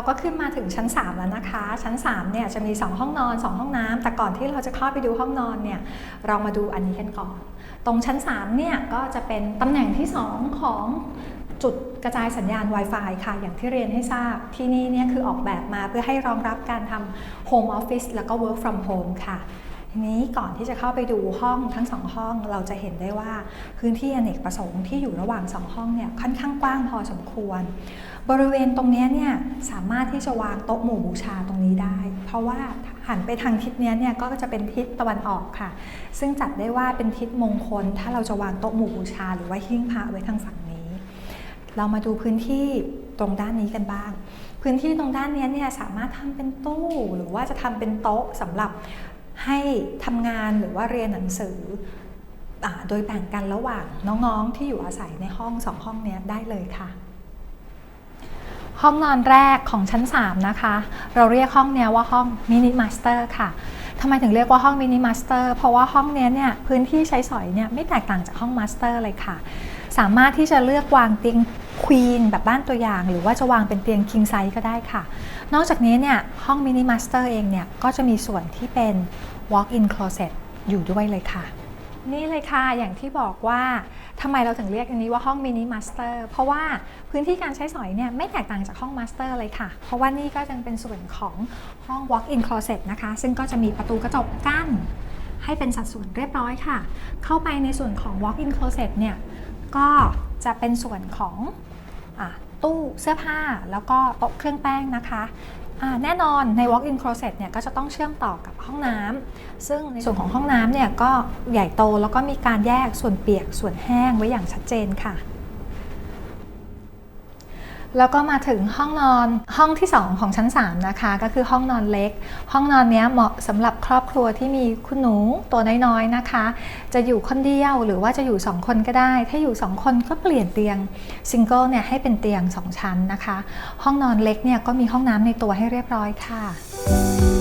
เราก็ขึ้นมาถึงชั้น 3 แล้วนะคะ ชั้น3เนี่ยจะมี 2 ห้องนอน 2 ห้องน้ำแต่ก่อนที่เราจะเข้าไปดูห้องนอนเนี่ยเรามาดูอันนี้กันก่อน ตรงชั้น3เนี่ยก็จะเป็นตำแหน่งที่ 2 ของจุดกระจายสัญญาณ Wi-Fi ค่ะ อย่างที่เรียนให้ทราบที่นี่เนี่ยคือออกแบบมาเพื่อให้รองรับการทำ Home Office แล้วก็ Work from Home ค่ะทีนี้ก่อนที่จะเข้าไปดูห้องทั้งสองห้องเราจะเห็นได้ว่าพื้นที่อเนกประสงค์ที่อยู่ระหว่างสองห้องเนี่ยค่อนข้างกว้างพอสมควร บริเวณตรงนี้เนี่ยสามารถที่จะวางโต๊ะหมู่บูชาตรงนี้ได้ เพราะว่าหันไปทางทิศนี้เนี่ยก็จะเป็นทิศตะวันออกค่ะ ซึ่งจัดได้ว่าเป็นทิศมงคล ถ้าเราจะวางโต๊ะหมู่บูชา หรือว่าหิ้งพระไว้ทางฝั่งนี้ เรามาดูพื้นที่ตรงด้านนี้กันบ้าง พื้นที่ตรงด้านนี้เนี่ยสามารถทำเป็นตู้หรือว่าจะทำเป็นโต๊ะสำหรับให้ทำงานหรือว่าเรียนหนังสือโดยแบ่งกันระหว่างน้องๆที่อยู่อาศัยในห้องสองห้องนี้ได้เลยค่ะ ห้องนอนแรกของชั้น 3 นะคะ เราเรียกห้องเนี้ยว่าห้องมินิมาสเตอร์ค่ะทำไมถึงเรียกว่าห้องมินิมาสเตอร์เพราะว่าห้องเนี้ยเนี่ยพื้นที่ใช้สอยเนี่ยไม่แตกต่างจากห้องมาสเตอร์เลยค่ะ สามารถที่จะเลือกวางเตียงควีนแบบบ้านตัวอย่าง หรือว่าจะวางเป็นเตียงคิงไซส์ก็ได้ค่ะ นอกจากนี้เนี่ยห้องมินิมาสเตอร์เองเนี่ยก็จะมีส่วนที่เป็น walk-in closet อยู่ด้วยเลยค่ะ นี่เลยค่ะ อย่างที่บอกว่าทำไมเราถึงเรียกอันนี้ว่าห้องมินิมาสเตอร์เพราะว่าพื้นที่การใช้สอยเนี่ยไม่แตกต่างจากห้องมาสเตอร์เลยค่ะ เพราะว่านี่ก็ยังเป็นส่วนของห้อง walk-in closet นะคะ ซึ่งก็จะมีประตูกระจกกั้น ให้เป็นสัดส่วนเรียบร้อยค่ะ เข้าไปในส่วนของ walk-in closet เนี่ยก็จะเป็นส่วนของ ตู้เสื้อผ้าแล้วก็โต๊ะเครื่องแป้งนะคะแน่นอนใน walk-in closet เนี่ยก็จะต้องเชื่อมต่อกับห้องน้ำซึ่งในส่วนของห้องน้ำเนี่ยก็ใหญ่โตแล้วก็มีการแยกส่วนเปียกส่วนแห้งไว้อย่างชัดเจนค่ะ แล้วก็มาถึงห้องนอนห้องที่ 2 ของชั้น 3 นะคะ ก็คือห้องนอนเล็ก ห้องนอนนี้เหมาะสำหรับครอบครัวที่มีคุณหนูตัวน้อยๆนะคะ จะอยู่คนเดียวหรือว่าจะอยู่ 2 คนก็ได้ ถ้าอยู่ 2 คนก็เปลี่ยนเตียงซิงเกิลเนี่ยให้เป็นเตียง 2 ชั้นนะคะ ห้องนอนเล็กเนี่ยก็มีห้องน้ำในตัวให้เรียบร้อยค่ะ